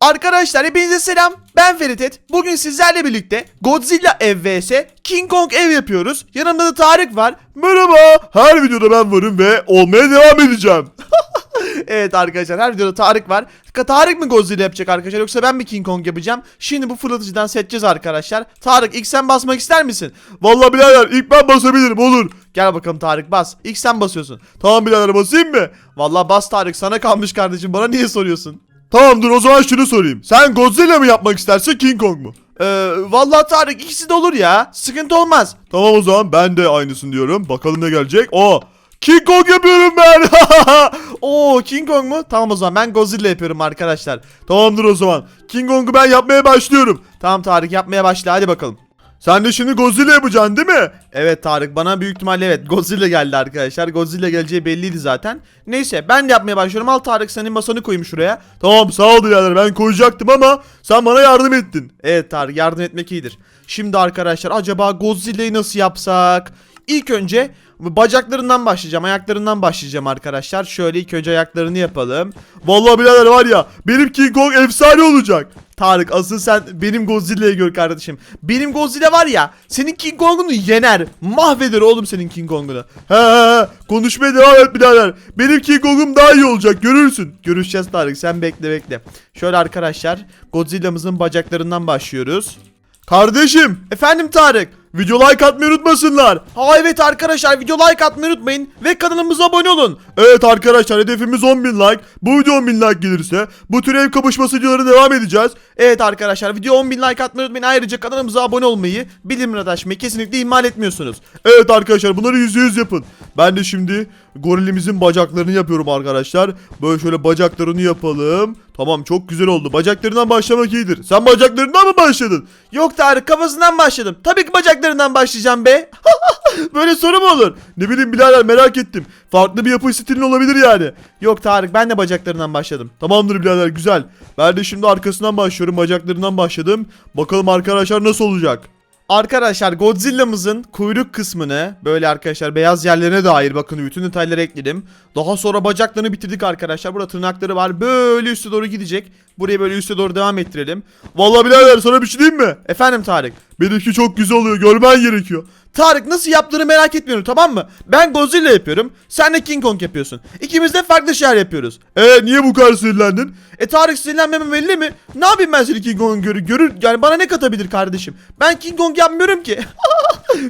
Arkadaşlar hepinize selam. Ben Feritet. Bugün sizlerle birlikte Godzilla ev vs King Kong ev yapıyoruz. Yanımda da Tarık var. Merhaba. Her videoda ben varım ve olmaya devam edeceğim. Evet arkadaşlar her videoda Tarık var. Tarık mı Godzilla yapacak arkadaşlar yoksa ben mi King Kong yapacağım? Şimdi bu fırlatıcıdan seçeceğiz arkadaşlar. Tarık ilk sen basmak ister misin? Vallahi birader ilk ben basabilirim olur. Gel bakalım Tarık bas. İlk sen basıyorsun. Tamam birader basayım mı? Vallahi bas Tarık sana kalmış kardeşim bana niye soruyorsun? Tamam dur o zaman şunu sorayım. Sen Godzilla mı yapmak istersin King Kong mu? Ee, vallahi Tarık ikisi de olur ya. Sıkıntı olmaz. Tamam o zaman ben de aynısını diyorum. Bakalım ne gelecek. O King Kong yapıyorum ben. Oo King Kong mu? Tamam o zaman ben Godzilla yapıyorum arkadaşlar. Tamamdır o zaman. King Kong'u ben yapmaya başlıyorum. Tamam Tarık yapmaya başla hadi bakalım. Sen de şimdi Godzilla yapacaksın değil mi? Evet Tarık bana büyük ihtimalle evet Godzilla geldi arkadaşlar. Godzilla geleceği belliydi zaten. Neyse ben de yapmaya başlıyorum. Al Tarık senin masanı koyayım şuraya. Tamam sağ ol birader ben koyacaktım ama sen bana yardım ettin. Evet Tarık yardım etmek iyidir. Şimdi arkadaşlar acaba Godzilla'yı nasıl yapsak? İlk önce bacaklarından başlayacağım. Ayaklarından başlayacağım arkadaşlar. Şöyle ilk önce ayaklarını yapalım. Vallahi birader var ya benim King Kong efsane olacak. Tarık asıl sen benim Godzilla'yı gör kardeşim. Benim Godzilla var ya senin King Kong'unu yener. Mahveder oğlum senin King Kong'unu. He he konuşmaya devam et birader. Benim King Kong'um daha iyi olacak görürsün. Görüşeceğiz Tarık sen bekle bekle. Şöyle arkadaşlar Godzilla'mızın bacaklarından başlıyoruz. Kardeşim Efendim Tarık. Video like atmayı unutmasınlar. Ha evet arkadaşlar video like atmayı unutmayın ve kanalımıza abone olun. Evet arkadaşlar hedefimiz 10.000 like. Bu video 10.000 like gelirse bu tür ev kapışması videoları devam edeceğiz. Evet arkadaşlar video 10.000 like atmayı unutmayın. Ayrıca kanalımıza abone olmayı, bildirimleri açmayı kesinlikle ihmal etmiyorsunuz. Evet arkadaşlar bunları %100 yapın. Ben de şimdi gorilimizin bacaklarını yapıyorum arkadaşlar. Böyle şöyle bacaklarını yapalım. Tamam çok güzel oldu. Bacaklarından başlamak iyidir. Sen bacaklarından mı başladın? Yok Tarık kafasından başladım. Tabii ki bacaklarından başlayacağım be. Böyle soru mu olur? Ne bileyim birader merak ettim. Farklı bir yapı stilin olabilir yani. Yok Tarık ben de bacaklarından başladım. Tamamdır birader güzel. Ben de şimdi arkasından başlıyorum. Bacaklarından başladım. Bakalım arkadaşlar nasıl olacak? Arkadaşlar Godzilla'mızın kuyruk kısmını böyle arkadaşlar beyaz yerlerine dair bakın bütün detayları ekledim. Daha sonra bacaklarını bitirdik arkadaşlar. Burada tırnakları var. Böyle üste doğru gidecek. Buraya böyle üste doğru devam ettirelim. Vallahi birader sana bir şey diyeyim mi? Efendim Tarık. Benimki çok güzel oluyor. Görmen gerekiyor. Tarık nasıl yaptığını merak etmiyorum tamam mı? Ben Godzilla yapıyorum. Sen de King Kong yapıyorsun. İkimiz de farklı şeyler yapıyoruz. E niye bu kadar sinirlendin? E Tarık sinirlenmemem belli mi? Ne yapayım ben seni King Kong görür, görür yani bana ne katabilir kardeşim? Ben King Kong yapmıyorum ki.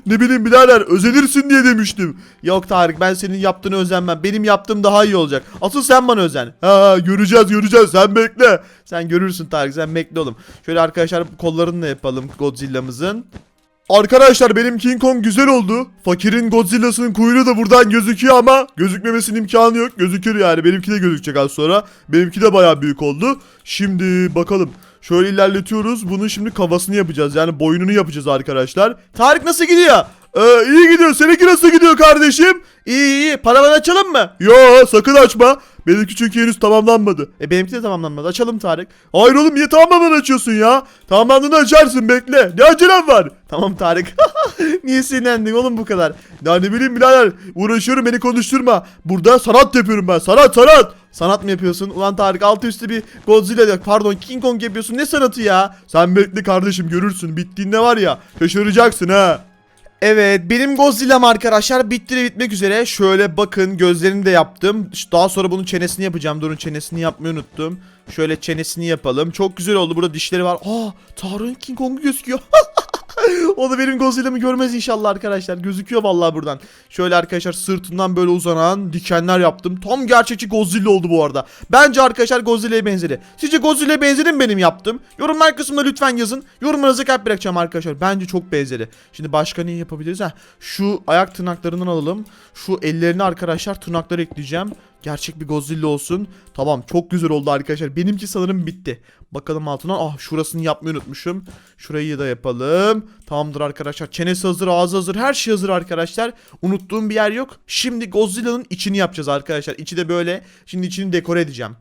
Ne bileyim birader özenirsin diye demiştim. Yok Tarık ben senin yaptığını özenmem. Benim yaptığım daha iyi olacak. Asıl sen bana özen. Ha göreceğiz göreceğiz sen bekle. Sen görürsün Tarık sen bekle oğlum. Şöyle arkadaşlar kollarını da yapalım Godzilla'mızın. Arkadaşlar benim King Kong güzel oldu. Fakirin Godzilla'sının kuyruğu da buradan gözüküyor ama gözükmemesinin imkanı yok. Gözükür yani. Benimki de gözükecek az sonra. Benimki de bayağı büyük oldu. Şimdi bakalım. Şöyle ilerletiyoruz. Bunun şimdi kafasını yapacağız. Yani boynunu yapacağız arkadaşlar. Tarık nasıl gidiyor? Ee, iyi gidiyor. Seninki nasıl gidiyor kardeşim? İyi iyi paravan açalım mı? Yo sakın açma. Benimki çünkü henüz tamamlanmadı. E benimki de tamamlanmadı. Açalım Tarık. Hayır oğlum niye tamamlanmadan açıyorsun ya? Tamamlandığında açarsın bekle. Ne acelem var? Tamam Tarık. Niye sinirlendin oğlum bu kadar? Ya ne bileyim birader uğraşıyorum beni konuşturma. Burada sanat yapıyorum ben sanat sanat. Sanat mı yapıyorsun? Ulan Tarık altı üstü bir Godzilla pardon King Kong yapıyorsun. Ne sanatı ya? Sen bekle kardeşim görürsün bittiğinde var ya şaşıracaksın ha. Evet benim Godzilla'm arkadaşlar bitti de bitmek üzere. Şöyle bakın gözlerini de yaptım. Daha sonra bunun çenesini yapacağım. Durun çenesini yapmayı unuttum. Şöyle çenesini yapalım. Çok güzel oldu. Burada dişleri var. Aa Tarık'ın King Kong'u gözüküyor. o da benim Godzilla'mı görmez inşallah arkadaşlar. Gözüküyor vallahi buradan. Şöyle arkadaşlar sırtından böyle uzanan dikenler yaptım. Tam gerçekçi Godzilla oldu bu arada. Bence arkadaşlar Godzilla'ya benzeri. Sizce Godzilla'ya benzeri mi benim yaptım? Yorumlar kısmında lütfen yazın. Yorumlarınıza kalp bırakacağım arkadaşlar. Bence çok benzeri. Şimdi başka ne yapabiliriz? Ha, şu ayak tırnaklarından alalım. Şu ellerini arkadaşlar tırnakları ekleyeceğim. Gerçek bir Godzilla olsun. Tamam çok güzel oldu arkadaşlar. Benimki sanırım bitti. Bakalım altına. Ah şurasını yapmayı unutmuşum. Şurayı da yapalım. Tamamdır arkadaşlar. Çenesi hazır, ağzı hazır. Her şey hazır arkadaşlar. Unuttuğum bir yer yok. Şimdi Godzilla'nın içini yapacağız arkadaşlar. İçi de böyle. Şimdi içini dekore edeceğim.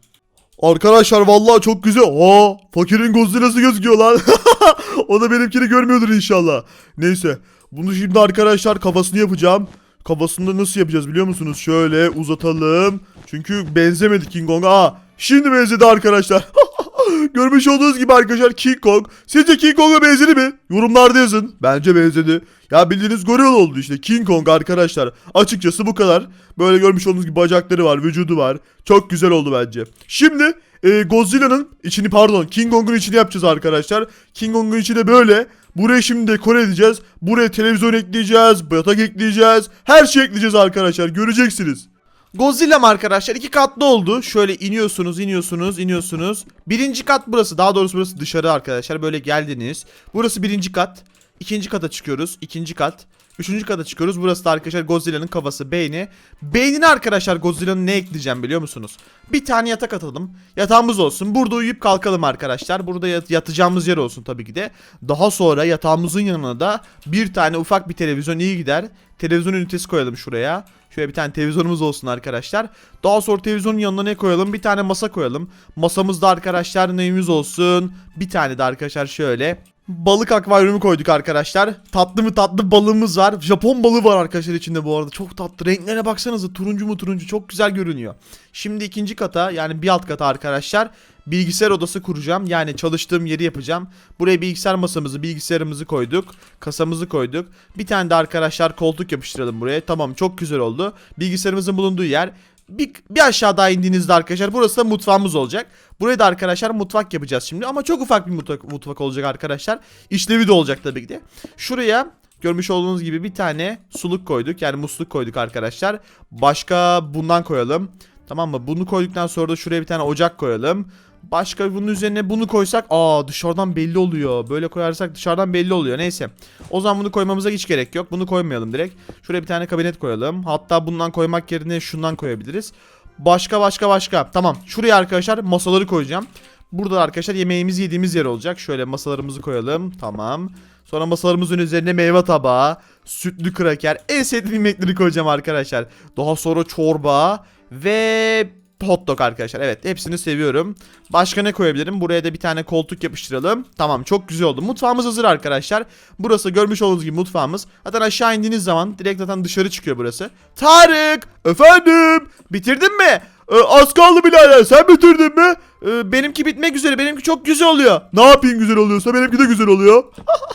Arkadaşlar vallahi çok güzel. Aa fakirin Godzilla'sı gözüküyor lan. o da benimkini görmüyordur inşallah. Neyse bunu şimdi arkadaşlar kafasını yapacağım. Kafasını da nasıl yapacağız biliyor musunuz? Şöyle uzatalım. Çünkü benzemedi King Kong'a. Aa şimdi benzedi arkadaşlar. Görmüş olduğunuz gibi arkadaşlar King Kong. Sizce King Kong'a benzedi mi? Yorumlarda yazın. Bence benzedi. Ya bildiğiniz goril oldu işte. King Kong arkadaşlar. Açıkçası bu kadar. Böyle görmüş olduğunuz gibi bacakları var, vücudu var. Çok güzel oldu bence. Şimdi e, Godzilla'nın içini pardon King Kong'un içini yapacağız arkadaşlar. King Kong'un içi de böyle. Buraya şimdi dekore edeceğiz. Buraya televizyon ekleyeceğiz, yatak ekleyeceğiz. Her şey ekleyeceğiz arkadaşlar. Göreceksiniz. Godzilla'm arkadaşlar iki katlı oldu. Şöyle iniyorsunuz, iniyorsunuz, iniyorsunuz. Birinci kat burası. Daha doğrusu burası dışarı arkadaşlar. Böyle geldiniz. Burası birinci kat. İkinci kata çıkıyoruz. İkinci kat. Üçüncü kata çıkıyoruz. Burası da arkadaşlar Godzilla'nın kafası, beyni. Beynine arkadaşlar Godzilla'nın ne ekleyeceğim biliyor musunuz? Bir tane yatak atalım. Yatağımız olsun. Burada uyuyup kalkalım arkadaşlar. Burada yat- yatacağımız yer olsun tabii ki de. Daha sonra yatağımızın yanına da bir tane ufak bir televizyon iyi gider. Televizyon ünitesi koyalım şuraya. Şöyle bir tane televizyonumuz olsun arkadaşlar. Daha sonra televizyonun yanına ne koyalım? Bir tane masa koyalım. Masamızda arkadaşlar neyimiz olsun? Bir tane de arkadaşlar şöyle balık akvaryumu koyduk arkadaşlar. Tatlı mı tatlı balığımız var. Japon balığı var arkadaşlar içinde bu arada. Çok tatlı. Renklerine baksanıza turuncu mu turuncu çok güzel görünüyor. Şimdi ikinci kata yani bir alt kata arkadaşlar bilgisayar odası kuracağım. Yani çalıştığım yeri yapacağım. Buraya bilgisayar masamızı, bilgisayarımızı koyduk. Kasamızı koyduk. Bir tane de arkadaşlar koltuk yapıştıralım buraya. Tamam çok güzel oldu. Bilgisayarımızın bulunduğu yer bir, bir aşağı daha indiğinizde arkadaşlar burası da mutfağımız olacak. Buraya da arkadaşlar mutfak yapacağız şimdi ama çok ufak bir mutfak, mutfak olacak arkadaşlar. İşlevi de olacak tabii ki de. Şuraya görmüş olduğunuz gibi bir tane suluk koyduk yani musluk koyduk arkadaşlar. Başka bundan koyalım. Tamam mı? Bunu koyduktan sonra da şuraya bir tane ocak koyalım. Başka bunun üzerine bunu koysak aa dışarıdan belli oluyor. Böyle koyarsak dışarıdan belli oluyor. Neyse. O zaman bunu koymamıza hiç gerek yok. Bunu koymayalım direkt. Şuraya bir tane kabinet koyalım. Hatta bundan koymak yerine şundan koyabiliriz. Başka başka başka. Tamam. Şuraya arkadaşlar masaları koyacağım. Burada da arkadaşlar yemeğimizi yediğimiz yer olacak. Şöyle masalarımızı koyalım. Tamam. Sonra masalarımızın üzerine meyve tabağı, sütlü kraker, en sevdiğim yemekleri koyacağım arkadaşlar. Daha sonra çorba ve hot dog arkadaşlar. Evet hepsini seviyorum. Başka ne koyabilirim? Buraya da bir tane koltuk yapıştıralım. Tamam çok güzel oldu. Mutfağımız hazır arkadaşlar. Burası görmüş olduğunuz gibi mutfağımız. Zaten aşağı indiğiniz zaman direkt zaten dışarı çıkıyor burası. Tarık! Efendim? Bitirdin mi? Ee, az kaldı birader. Sen bitirdin mi? Ee, benimki bitmek üzere. Benimki çok güzel oluyor. Ne yapayım güzel oluyorsa benimki de güzel oluyor.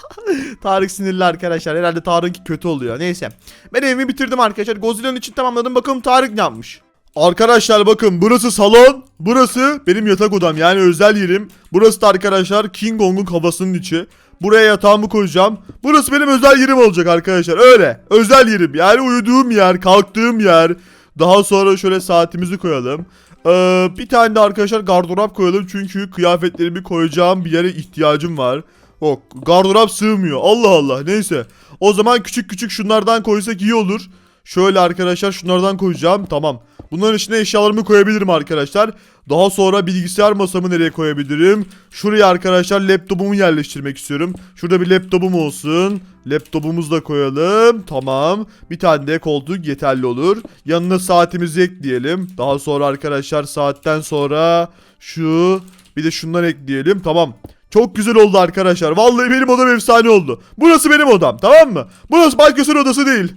Tarık sinirli arkadaşlar. Herhalde Tarık'ınki kötü oluyor. Neyse. Ben evimi bitirdim arkadaşlar. Godzilla'nın için tamamladım. Bakalım Tarık ne yapmış. Arkadaşlar bakın burası salon. Burası benim yatak odam yani özel yerim. Burası da arkadaşlar King Kong'un kafasının içi. Buraya yatağımı koyacağım. Burası benim özel yerim olacak arkadaşlar. Öyle. Özel yerim. Yani uyuduğum yer, kalktığım yer. Daha sonra şöyle saatimizi koyalım. Ee, bir tane de arkadaşlar gardırop koyalım. Çünkü kıyafetlerimi koyacağım bir yere ihtiyacım var. O gardırop sığmıyor. Allah Allah. Neyse. O zaman küçük küçük şunlardan koysak iyi olur. Şöyle arkadaşlar şunlardan koyacağım. Tamam. Bunların içine eşyalarımı koyabilirim arkadaşlar. Daha sonra bilgisayar masamı nereye koyabilirim? Şuraya arkadaşlar laptopumu yerleştirmek istiyorum. Şurada bir laptopum olsun. Laptopumuzu da koyalım. Tamam. Bir tane de koltuk yeterli olur. Yanına saatimizi ekleyelim. Daha sonra arkadaşlar saatten sonra şu bir de şundan ekleyelim. Tamam. Çok güzel oldu arkadaşlar. Vallahi benim odam efsane oldu. Burası benim odam tamam mı? Burası başkasının odası değil.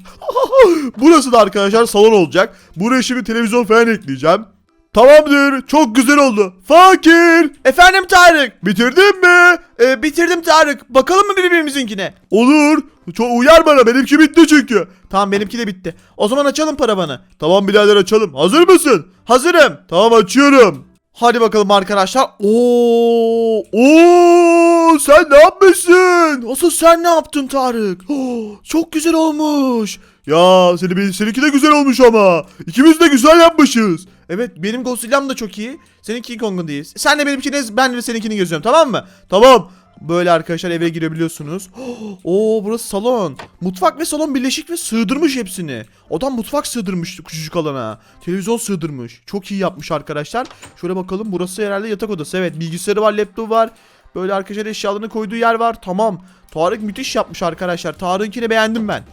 Burası da arkadaşlar salon olacak. Buraya şimdi televizyon falan ekleyeceğim. Tamamdır. Çok güzel oldu. Fakir. Efendim Tarık. Bitirdin mi? Ee, bitirdim Tarık. Bakalım mı birbirimizinkine? Olur. Çok uyar bana. Benimki bitti çünkü. Tamam benimki de bitti. O zaman açalım paravanı. Tamam birader açalım. Hazır mısın? Hazırım. Tamam açıyorum. Hadi bakalım arkadaşlar. Oo! Oo, sen ne yapmışsın? Asıl sen ne yaptın Tarık? Oh, çok güzel olmuş. Ya seni, seninki de güzel olmuş ama. İkimiz de güzel yapmışız. Evet benim Godzilla'm da çok iyi. Senin King Kong'un değil. Sen de benimkini ben de seninkini geziyorum tamam mı? Tamam. Böyle arkadaşlar eve girebiliyorsunuz. Oo burası salon. Mutfak ve salon birleşik ve sığdırmış hepsini. Adam mutfak sığdırmış küçücük alana. Televizyon sığdırmış. Çok iyi yapmış arkadaşlar. Şöyle bakalım burası herhalde yatak odası. Evet bilgisayarı var laptopu var. Böyle arkadaşlar eşyalarını koyduğu yer var. Tamam. Tarık müthiş yapmış arkadaşlar. Tarık'ınkini beğendim ben.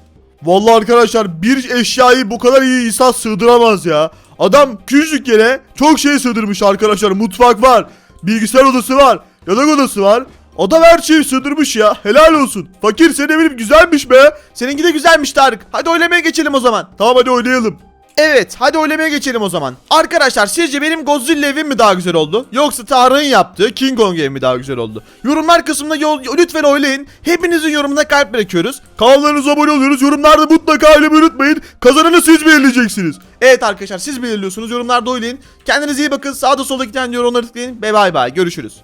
Vallahi arkadaşlar bir eşyayı bu kadar iyi insan sığdıramaz ya. Adam küçücük yere çok şey sığdırmış arkadaşlar. Mutfak var, bilgisayar odası var, yatak odası var. Adam her şeyi sığdırmış ya. Helal olsun. Fakir senin evin güzelmiş be. Seninki de güzelmiş Tarık. Hadi oylamaya geçelim o zaman. Tamam hadi oynayalım. Evet hadi oylamaya geçelim o zaman. Arkadaşlar sizce benim Godzilla evim mi daha güzel oldu? Yoksa Tarık'ın yaptığı King Kong evi mi daha güzel oldu? Yorumlar kısmında yol, lütfen oylayın. Hepinizin yorumuna kalp bırakıyoruz. Kanallarınıza abone oluyoruz. Yorumlarda mutlaka oylamayı unutmayın. Kazananı siz belirleyeceksiniz. Evet arkadaşlar siz belirliyorsunuz yorumlarda oylayın. Kendinize iyi bakın sağda solda giden yorumları tıklayın ve bay bay görüşürüz.